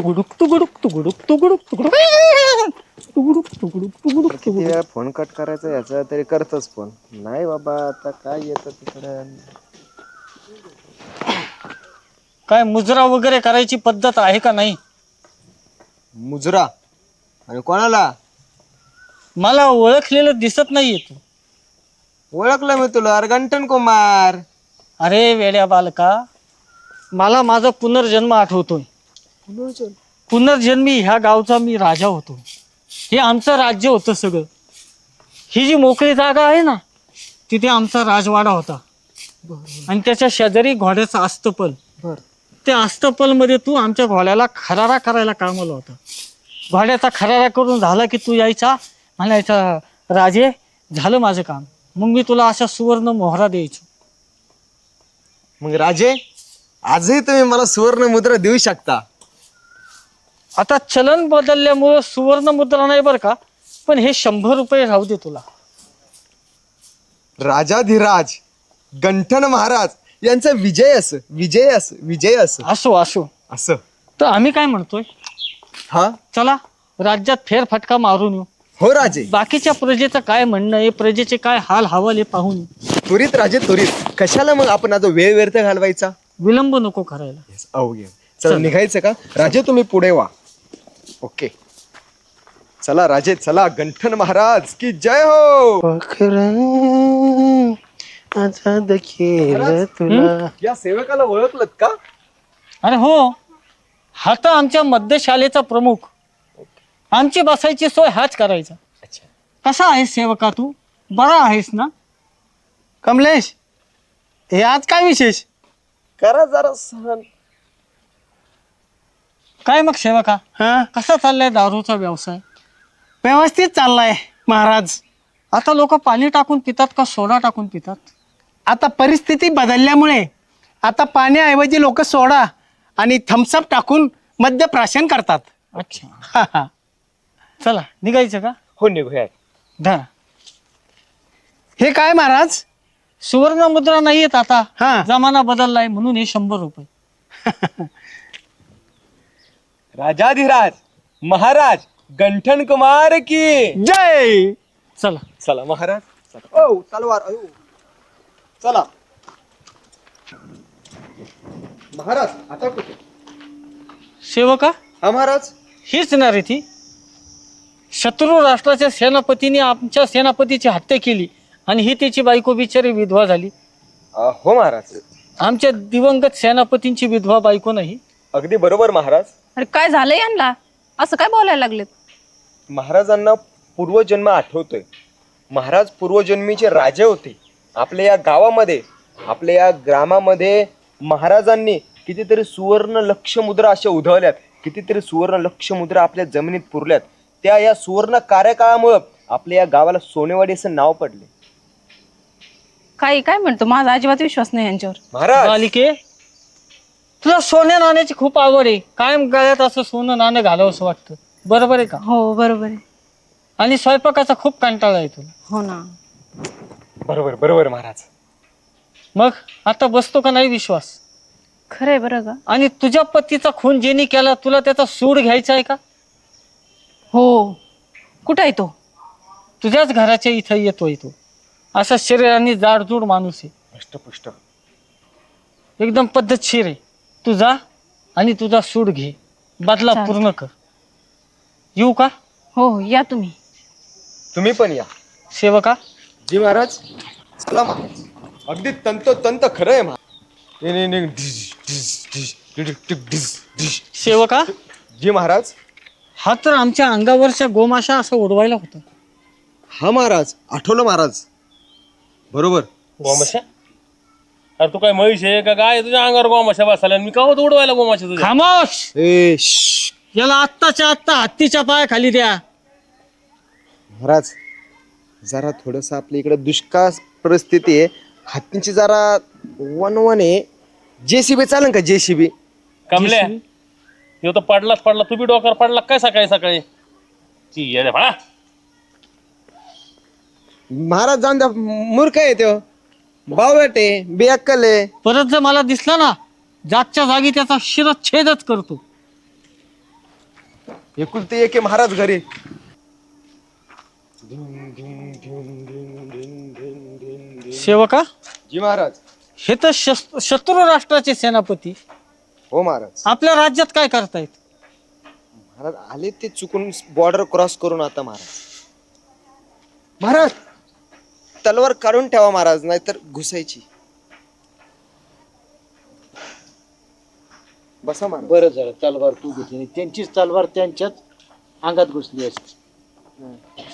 तुगुडुक तुगुडुक तुगुडुक तुगुडुक तुगुडुक. तुगुडुक तुगुडुक तुगुडुक तुगुडुक. वेळा phone cut करायचा याचा तरी करतच फोन. नाही बाबा आता काय येतं तिकडं? काय मुजरा वगैरे करायची पद्धत आहे का नाही? मुजरा? आणि कोणाला? मला ओळखलेलं दिसत नाहीये तू. ओळखलं मी तुला अरे गंटन कुमार. अरे वेड्या बालका मला माझा पुनर्जन्म आठवतोय. पुनर्जन्मी. ह्या गावचा मी राजा होतो. हे आमचं राज्य होतं सगळं. ही जी मोकळी जागा आहे ना तिथे आमचा राजवाडा होता. आणि त्याच्या शेजारी घोड्याचं अस्तपल बर. त्या अस्तपलमध्ये तू आमच्या घोड्याला खरारा करायला कामाला होता. घोड्याचा खरारा करून झाला की तू यायचा म्हणायचा राजे झालं माझं काम. मग मी तुला अशा सुवर्ण मोहरा द्यायचो. मग राजे आजही तुम्ही मला सुवर्ण मुद्रा देऊ शकता. आता चलन बदलल्यामुळं सुवर्ण मुद्रा नाही बरं का? पण हे शंभर रुपये राहू दे तुला. राजाधिराज गंठन महाराज यांचा विजय असं विजय असं विजय असं. असो असो. असं. तर आम्ही काय म्हणतोय? हा? चला राज्यात फेरफटका मारून येऊ. हो राजे. बाकीच्या प्रजेचं काय म्हणणं आहे? प्रजेचे काय हाल हवाल हे पाहून येऊ. त्वरित राजे त्वरित. कशाला मग आपण आता वेळ व्यर्थ घालवायचा? विलंब नको करायला. अवघे. चला. निघायचं का? राजे तुम्ही पुढे वा. ओके. चला राजे चला गंठन महाराज की जय हो! आझाद केलं तुला या सेवकाला ओळखलत का? अरे हो हा तर आमच्या मध्यशालेचा प्रमुख. आमची बसायची सोय हाच करायचा. अच्छा. कसा आहेस सेवका तू? बरा आहेस ना? कमलेश हे आज काय विशेष? करा जरा सहन. काय मग सेवका हा? कसा चाललाय दारूचा व्यवसाय? व्यवस्थित चाललाय महाराज. आता लोक पाणी टाकून पितात का सोडा टाकून पितात? आता परिस्थिती बदलल्यामुळे आता पाण्याऐवजी लोक सोडा आणि थम्सअप टाकून मद्यप्राशन करतात. अच्छा. हा, हा. चला निघायचं का? हो निघूया. धरा. हे काय महाराज? सुवर्ण मुद्रा नाही येत आता. हा. जमाना बदललाय म्हणून हे शंभर रुपये. राजाधिराज महाराज गंठन कुमार की जय! चला. चला महाराज. चला. ओ तलवार अयो. चला. महाराज आता कुठे? सेवका? हा महाराज. हीच ना रे ती. शत्रू राष्ट्राच्या सेनापतीने आमच्या सेनापतीची हत्या केली आणि ही त्याची बायको बिचारी विधवा झाली. अ, हो महाराज. आमच्या दिवंगत सेनापतींची विधवा बायको नाही. अगदी बरोबर महाराज. अरे काय झालं यांना? असं काय बोलायला लागलेत? महाराजांना पूर्वजन्म आठवतोय. महाराज पूर्वजन्मीचे राजे होते. आपल्या या गावामध्ये आपल्या या ग्रामामध्ये महाराजांनी कितीतरी सुवर्ण लक्ष मुद्रा अशा उधळल्यात कितीतरी सुवर्ण लक्ष मुद्रा आपल्या जमिनीत पुरल्यात. त्या या सुवर्ण कार्यकाळामुळं आपल्या या गावाला सोनेवाडी असं नाव पडले. काही काय म्हणतो? माझा अजिबात विश्वास नाही यांच्यावर. महाराज! तुला सोन्या नाण्याची खूप आवड आहे. कायम गळ्यात असं सोनं नाणं घालावं असं वाटतं. बरोबर आहे का? हो बरोबर आहे. आणि स्वयंपाकाचा खूप कंटाळा आहे तुला. हो ना. बरोबर बरोबर महाराज. मग आता बसतो का नाही विश्वास? खरंय बरं का? आणि तुझ्या पतीचा खून जेनी केला तुला त्याचा सूड घ्यायचा आहे का? हो. कुठं आहे तो? तुझ्याच घराच्या इथं येतोय तो. असा शरीराने जाडजूड माणूस आहे. एकदम पद्धतशीर आहे. तू जा आणि तुझा सूड घे. बदला चालतंय. पूर्ण कर. येऊ का? हो हो या तुम्ही. तुम्ही पण या. सेवका? जी महाराज. चला महाराज अगदी तंत तंत खरं आहे महाराज. नाही, नाही, नाही. सेवका? जी महाराज. हा तर आमच्या अंगावरच्या गोमाशा असं उडवायला होता. हा महाराज आठवलं महाराज. बरोबर. गोमाशा? अरे तू काय म्हैस आहे का काय तुझ्या अंगावर गोमाशा बसायला आणि मी का होतो उडवायला गोमाशा तुझ्या? खामोश! ए श्श्श. याला आत्ताच्या आत्ता हत्तीच्या पाया खाली द्या. महाराज जरा थोडस आपल्या इकडे दुष्काळ परिस्थिती आहे. हत्तीची जरा वन वन आहे. जेसीबी चालेल का जेसीबी? कमल्या ह्यो तर पडलाच पडला. तू बी डोक्यावर पडला काय सकाळी सकाळी? ची येडे महाराज जाऊन द्या. मूर्ख आहे तो. बावट बेअक्कल आहे. परत जर मला दिसला ना जागच्या जागी त्याचा शिरच्छेदच करतो. एकुलते एक आहे महाराज घरी. सेवका? जी महाराज. हे तर शस- शत्रू राष्ट्राचे सेनापती. हो महाराज. आपल्या राज्यात काय करतायत? महाराज आले ते चुकून बॉर्डर क्रॉस करून आता महाराज. महाराज तलवार काढून ठेवा महाराज नाहीतर घुसायची. बसा महाराज. बरं झालं तलवार तू घेतली त्यांचीच तलवार त्यांच्याच अंगात घुसली असती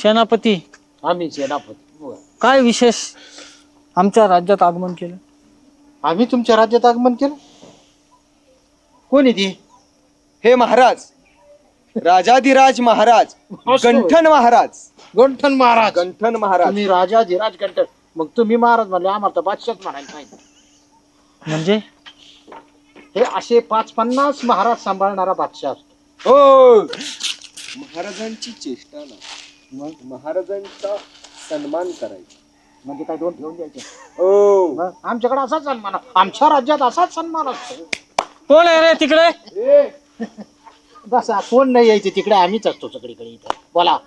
सेनापती? आम्ही सेनापती. काय विशेष आमच्या राज्यात आगमन केलं? आम्ही तुमच्या राज्यात आगमन केलं? कोण आहे ती? हे महाराज राजाधिराज महाराज गंठन महाराज. गंठन महाराज. गंठन महाराज. तुम्ही राजा धीराज गंठन. मग तुम्ही महाराज म्हणले आम्हाला तर बादशाच म्हणायला पाहिजे. म्हणजे? हे असे पाच पन्नास महाराज सांभाळणारा बादशाह असतो. हो. महाराजांची चेष्टा ना. मग महाराजांचा सन्मान करायचा. म्हणजे काय दोन ठेवून द्यायचे? हो. मग आमच्याकडे असाच सन्मान आहे. आमच्या राज्यात असाच सन्मान असतो. कोण आहे रे तिकडे? बसा कोण नाही यायचे तिकडे आम्हीच असतो सगळीकडे इथं. बोला.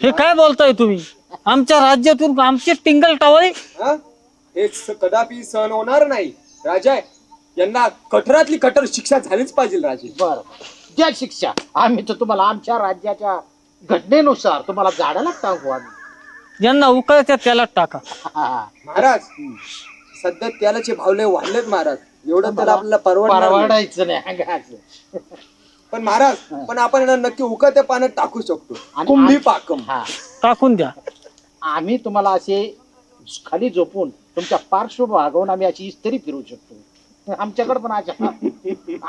हे काय बोलताय तुम्ही? आमच्या राज्यातून आमची टिंगल टावळी? हा? हे स- कदापि सहन होणार नाही. राजा यांना कठोरातली कठोर शिक्षा झालीच पाहिजे राजे. बरं द्या शिक्षा आम्ही तर तुम्हाला आमच्या राज्याच्या घटनेनुसार तुम्हाला झाडाला टाकू आम्ही. यांना उकळत्या त्याला टाका. हा. महाराज सध्या त्यालाचे भावले वाढलेत महाराज. एवढं त्याला आपल्याला परवडणार नाही. परवडायचं नाही. पण महाराज पण आपण यांना नक्की उकळत्या पाण्यात टाकू शकतो. आणि कुंभी पाकम. हा. टाकून द्या. आम्ही तुम्हाला असे खाली झोपून तुमच्या पार्श्वभागावून आम्ही अशी इस्त्री फिरू शकतो. आमच्याकडे पण अशा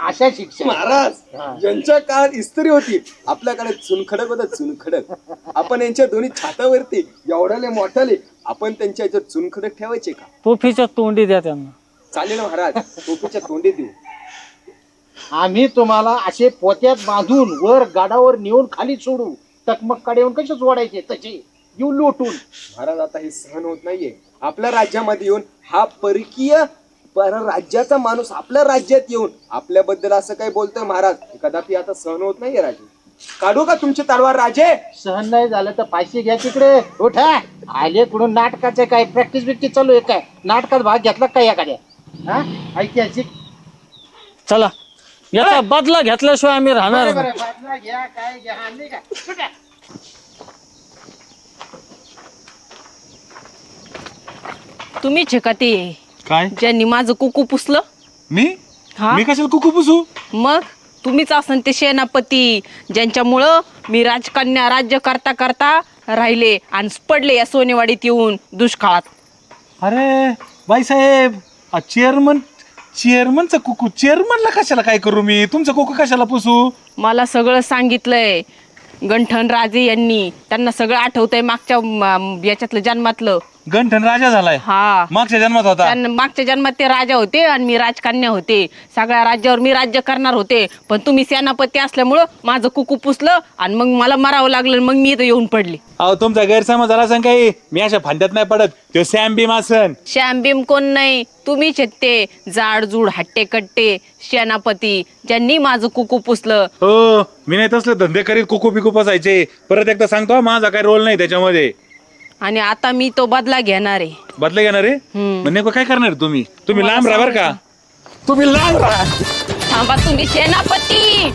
अशा शिक्षा हा. महाराज यांच्या काळात इस्त्री होती. आपल्याकडे चुनखडक होतं चुनखडक. आपण यांच्या दोन्ही छातावरती एवढ्याले मोठ्याले आपण त्यांच्या याच्यात चुनखडक ठेवायचे का? तोफीच्या तोंडी द्या त्यांना. चालेल महाराज टोपीच्या तोंडी देऊ. आम्ही तुम्हाला असे पोत्यात बांधून वर गाडावर नेऊन खाली सोडू. टकमककडे येऊन कसे सोडायचे तसे. येऊ लोटून. महाराज आता हे सहन होत नाहीये. आपल्या राज्यामध्ये येऊन हा परकीय परराज्याचा माणूस आपल्या राज्यात येऊन आपल्याबद्दल असं काही बोलतोय महाराज? हे कदापि आता सहन होत नाहीये राजे. काढू का तुमची तलवार राजे? सहन नाही झालं तर पैसे घ्या तिकडे. उठा. आले कुठून? नाटकाचे काय? प्रॅक्टिस बिक्टिस चालू आहे काय? नाटकात भाग घेतला काय एखाद्या हा? ऐतिहासिक. चला. याचा बदला घेतल्याशिवाय आम्ही राहणार नाही. बरं, बाजूला घ्या काय घ्या का ते काय? ज्यांनी माझं कुकू पुसलं. मी? हा? मी कशाला कुकू पुसू? मग तुम्हीच असन ते सेनापती ज्यांच्यामुळं मी राजकन्या राज्य करता करता राहिले आणि पडले या सोनेवाडीत येऊन दुष्काळात. अरे बाईसाहेब चेअरमन चेअरमनचं कुकू. चेअरमनला कशाला काय करू मी? तुमचं कुकू कशाला पुसू? मला सगळं सांगितलंय. गंठन राजे यांनी. त्यांना सगळं आठवतंय मागच्या म, याच्यातलं जन्मातलं. गंठन राजा झालाय. हा. मागच्या जन्मात होता. त्यांना मागच्या जन्मात ते राजा होते आणि मी राजकन्या होते. सगळ्या राज्यावर मी राज्य करणार होते. पण तुम्ही सेनापती असल्यामुळं माझं कुकू पुसलं आणि मग मला मरावं लागलं आणि मग मी इथं येऊन पडली. अहो तुमचा गैरसमज झाला सांग काही? मी अशा फांद्यात नाही पडत. तो सॅम बीम आसन श्याम भीम कोण नाही? तुम्हीच आहेत ते जाडजूड हट्टे कट्टे सेनापती ज्यांनी माझं कुकू पुसलं. हो मी नाही तसले धंदे करीत कुकू पिकू पसायचे. परत एकदा सांगतो हा, माझा काही रोल नाही त्याच्यामध्ये. आणि आता मी तो बदला घेणार आहे. बदले घेणार रे हम्म. मग नेमकं काय करणार तुम्ही? तुम्ही लांब राहा बरं का. तुम्ही लांब राहा. थांबा तुम्ही सेनापती.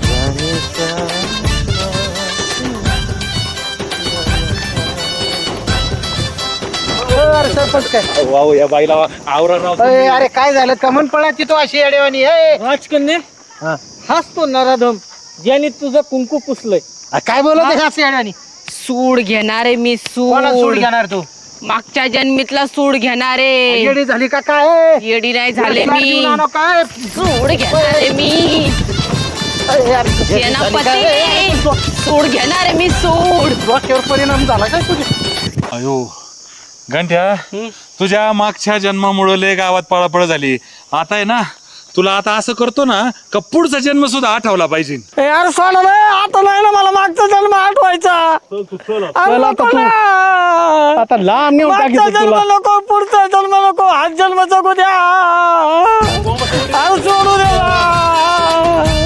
अरे सरपंच काय वाव या बाईला आवरा राव अरे अरे काय झालं? कमन तिथं अशी अडेवानी ए! राजकन्या हाच तो नराधम ज्याने तुझं कुंकू पुसलंय. काय बोलत आहे अशी अडेवानी सूड घेणारे मी कोणाला सूड सूड. घेणार तू? मागच्या जन्मीतला सूड घेणारे येडी झाली का काय? येडी नाही झाले मी. काय? सूड घेणारे मी? सेनापती. सूड घेणारे मी सूड. डोक्यावर परिणाम झाला काय तुझे? अयो घंट्या तुझ्या मागच्या जन्मामुळे लय गावात पळापळ झाली. आता आहे ना तुला आता असं करतो ना का पुढचा जन्म सुद्धा आठवला पाहिजे. ए, यार सोडा रे आता नाही ना मला मागचा जन्म आठवायचा. अरे चल आता नको तू. ना. आता लांब नेऊन मागचा टाकीत जन्म तुला. नको पुढचा जन्म नको हाच जन्म जगू द्या. अरे सोडू द्या